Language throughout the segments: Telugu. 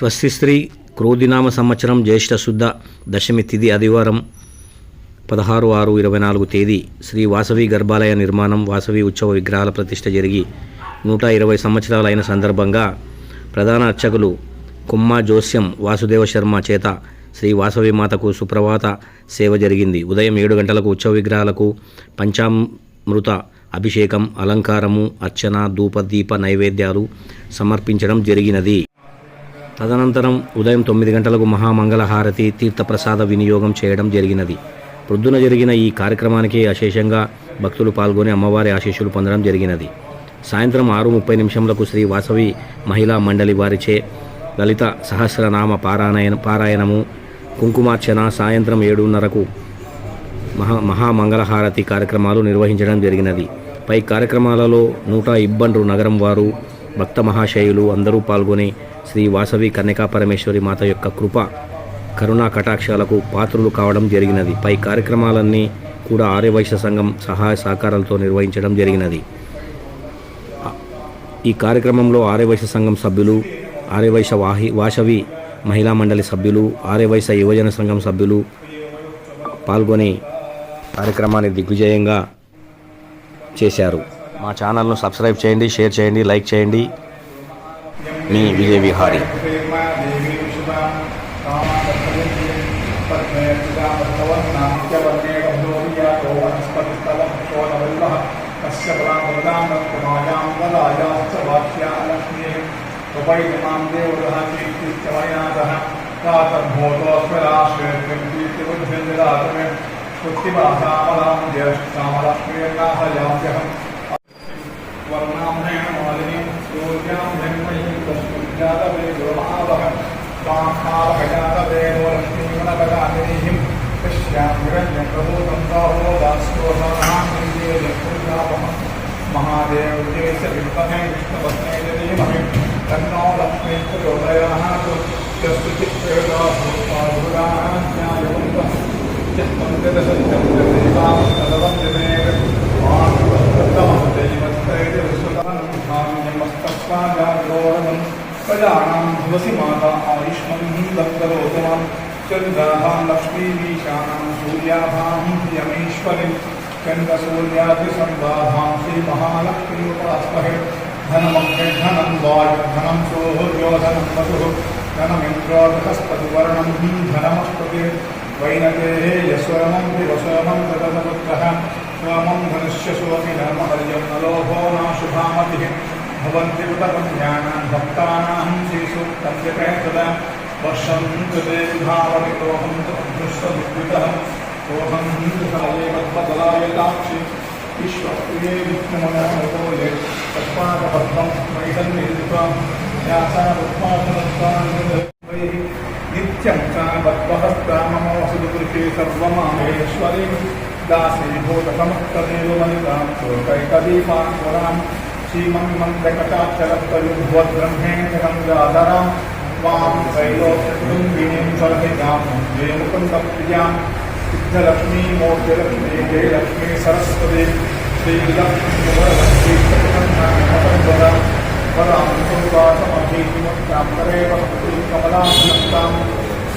స్వస్తి స్త్రీ క్రోధినామ సంవత్సరం జ్యేష్ఠ శుద్ధ దశమి తిథి ఆదివారం పదహారు ఆరు ఇరవై నాలుగు తేదీ శ్రీ వాసవి గర్భాలయ నిర్మాణం వాసవి ఉత్సవ విగ్రహాల ప్రతిష్ట జరిగి నూట ఇరవై సంవత్సరాలైన సందర్భంగా ప్రధాన అర్చకులు కుమ్మ జోస్యం వాసుదేవ శర్మ చేత శ్రీ వాసవి మాతకు సుప్రభాత సేవ జరిగింది. ఉదయం ఏడు గంటలకు ఉత్సవ విగ్రహాలకు పంచామృత అభిషేకం అలంకారము అర్చన ధూప దీప నైవేద్యాలు సమర్పించడం జరిగినది. తదనంతరం ఉదయం తొమ్మిది గంటలకు మహామంగళహారతి తీర్థప్రసాద వినియోగం చేయడం జరిగినది. ప్రొద్దున జరిగిన ఈ కార్యక్రమానికి అశేషంగా భక్తులు పాల్గొని అమ్మవారి ఆశీస్సులు పొందడం జరిగినది. సాయంత్రం ఆరు ముప్పై నిమిషంలకు శ్రీ వాసవి మహిళా మండలి వారిచే లలిత సహస్రనామ పారాయణ పారాయణము కుంకుమార్చన సాయంత్రం ఏడున్నరకు మహా మహామంగళహారతి కార్యక్రమాలు నిర్వహించడం జరిగినది. పై కార్యక్రమాలలో నూట ఇబ్బండ్రు నగరం వారు భక్త మహాశయులు అందరూ పాల్గొని శ్రీ వాసవి కన్యకా పరమేశ్వరి మాత యొక్క కృప కరుణా కటాక్షాలకు పాత్రులు కావడం జరిగినది. పై కార్యక్రమాలన్నీ కూడా ఆర్యవైశ్య సంఘం సహాయ సహకారాలతో నిర్వహించడం జరిగినది. ఈ కార్యక్రమంలో ఆర్యవైశ్య సంఘం సభ్యులు ఆర్యవైశ్య వాహి వాసవి మహిళా మండలి సభ్యులు ఆర్యవైశ్య యువజన సంఘం సభ్యులు పాల్గొని కార్యక్రమాన్ని దిగ్విజయంగా చేశారు. మా ఛానల్ను సబ్స్క్రైబ్ చేయండి షేర్ చేయండి లైక్ చేయండి. मी विजय विहारी ورنامنين والدين پویا میسواسو مہادی پی مہین کرنے چیز پچھلانے سوا مسا گجا داشتوچا تھا سوریا بھاش چند مہالکشی روپے واجن سو دن پس مندر ویندے یسورم پی وسبم گرد م दिवसमं तदनुपुत्रः स्वामं धनुष्यसोऽपि धर्मवर्यं न लोभो नाशुभामतिः भवन्ति उतपन्यानां भक्तानां श्रीसूक्तं जपे तदा वर्षं कृते भावविरोहं दृष्टविद्युतः सोऽहं काले मद्बदलायताक्षि विश्वप्रिये विष्णुमनोले तत्पादपद्मं मयि सन्निहित्वा यासानुत्पादनत्वान् नित्यं चावद्वहस्ताममोऽसुदृशे सर्वमामेश्वरीं दासीभूतसमस्तदेव मनितां चोकैकदीपां पुरां श्रीमन्मन्दकटाक्षरत्वयुग्वद्ब्रह्मेण्यकं जादरां त्वां त्रैलोक्यकुटुम्बिनीं सर्विकां जय मुकुन्दप्रियां सिद्धलक्ष्मीमूर्तिलक्ष्मी जयलक्ष्मी सरस्वती श्रीलक्ष्मीवरलक्ष्मी प्रतिपन्नामसंवदा वरां सुवासमभीतिमुक्तां तदेव कमलां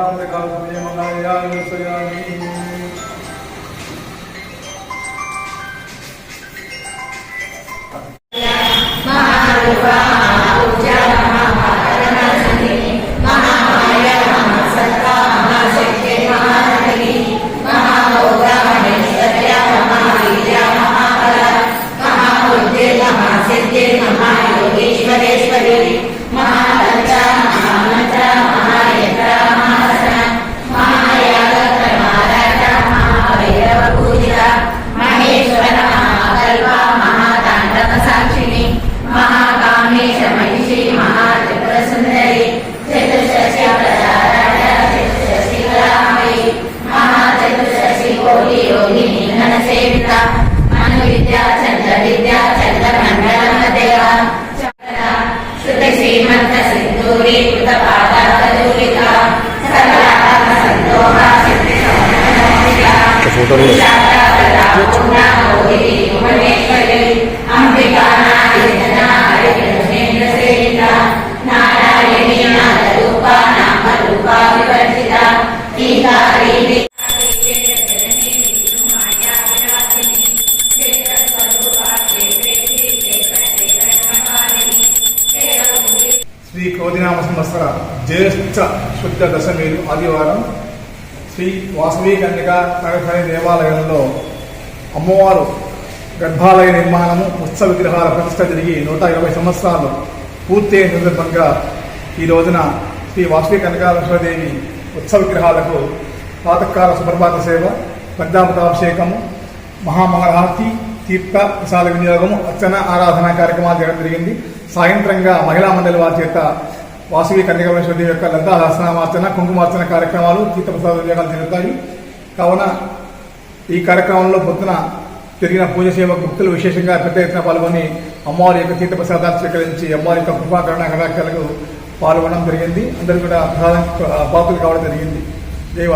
Adam, the God of Miriam, and ఫోటోలు శ్రీ క్రోధినామ సంవత్సర జ్యేష్ఠ శుద్ధ దశమి ఆదివారం శ్రీ వాసవి కన్యకా నగరసరి దేవాలయంలో అమ్మవారు గర్భాలయ నిర్మాణము ఉత్సవ విగ్రహాల ప్రతిష్ట జరిగి నూట ఇరవై సంవత్సరాలు పూర్తయిన సందర్భంగా ఈ రోజున శ్రీ వాసవి కనకాలక్ష్మదేవి ఉత్సవ విగ్రహాలకు ప్రాతకాల సుప్రభాత సేవ పద్మాపతాభిషేకము మహామహారతి తీర్థ ప్రసాద వినియోగము అర్చన ఆరాధన కార్యక్రమాలు జరగడం జరిగింది. సాయంత్రంగా మహిళా మండలి వారి చేత వాసవి కన్యకమేశ్వరి యొక్క లలితా సహస్రనామార్చన కుంకుమార్చన కార్యక్రమాలు తీర్థప్రసాద ప్రసాద జరుగుతాయి. కావున ఈ కార్యక్రమంలో పొద్దున జరిగిన పూజ సేవ భక్తులు విశేషంగా పెద్ద ఎత్తున పాల్గొని అమ్మవారి యొక్క తీర్థప్రసాదాలు స్వీకరించి అమ్మవారి యొక్క కృపాకరణ కటాక్షాలకు పాల్గొనడం జరిగింది. అందరూ కూడా ప్రసాదం పాత్రలు కావడం జరిగింది. జై